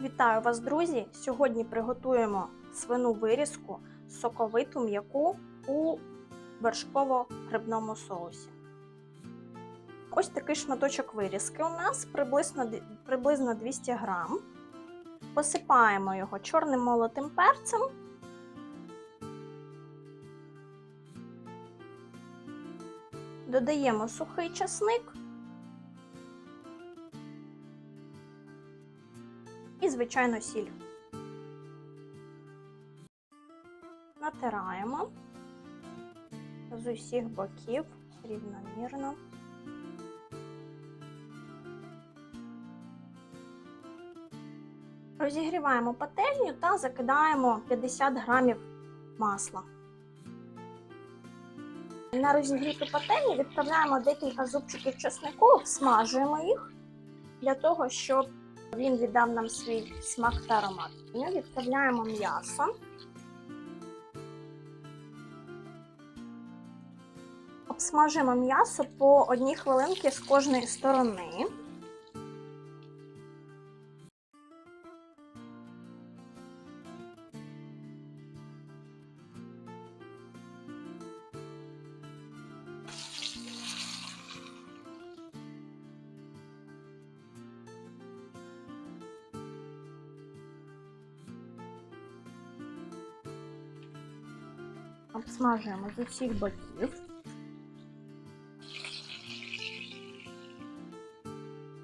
Вітаю вас, друзі! Сьогодні приготуємо свину вирізку соковиту м'яку у вершково-грибному соусі. Ось такий шматочок вирізки у нас приблизно, приблизно 200 грам. Посипаємо його чорним молотим перцем. Додаємо сухий часник. І, звичайно, сіль. Натираємо з усіх боків рівномірно. Розігріваємо пательню та закидаємо 50 грамів масла. На розігріту пательню відправляємо декілька зубчиків чеснику, обсмажуємо їх для того, щоб він віддав нам свій смак та аромат. Ми відправляємо м'ясо. Обсмажуємо м'ясо по одній хвилинці з кожної сторони. Обсмажуємо з усіх боків.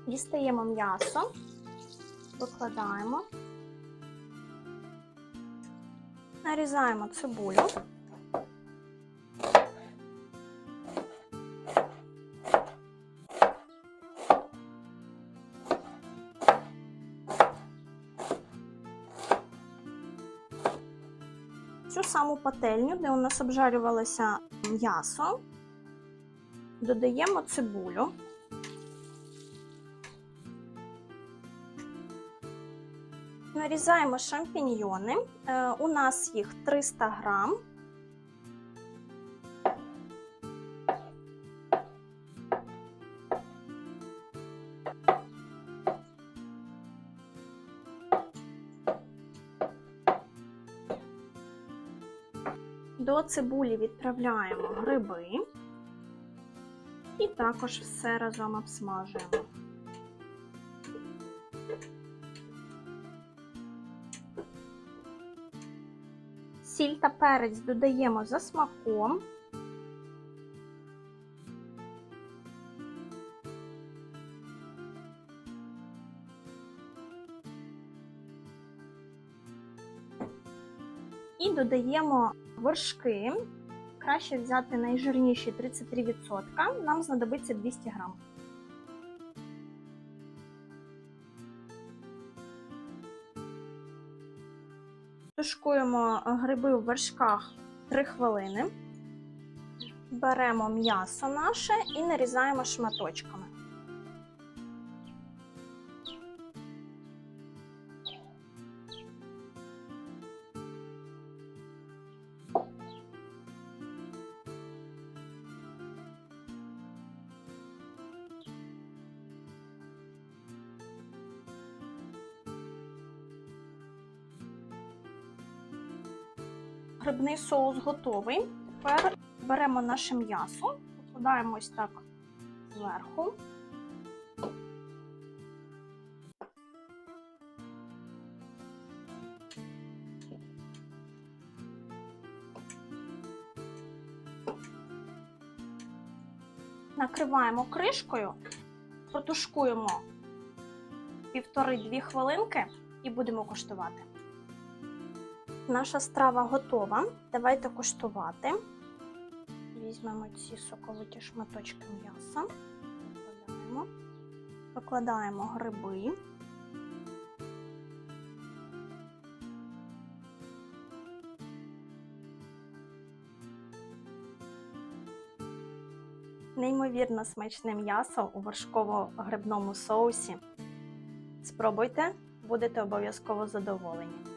Дістаємо м'ясо, викладаємо, нарізаємо цибулю. Цю саму пательню, де у нас обжарювалося м'ясо, додаємо цибулю. Нарізаємо шампіньйони. Е, У нас їх 300 грам. До цибулі відправляємо гриби і також все разом обсмажуємо. Сіль та перець додаємо за смаком. І додаємо вершки. Краще взяти найжирніші 33%. Нам знадобиться 200 грам. Тушкуємо гриби в вершках 3 хвилини. Беремо м'ясо наше і нарізаємо шматочками. Грибний соус готовий. Тепер беремо наше м'ясо, викладаємо ось так зверху. Накриваємо кришкою, протушкуємо півтори-дві хвилинки і будемо коштувати. Наша страва готова. Давайте куштувати. Візьмемо ці соковиті шматочки м'яса, викладаємо, викладаємо гриби. Неймовірно смачне м'ясо у вершково-грибному соусі. Спробуйте, будете обов'язково задоволені.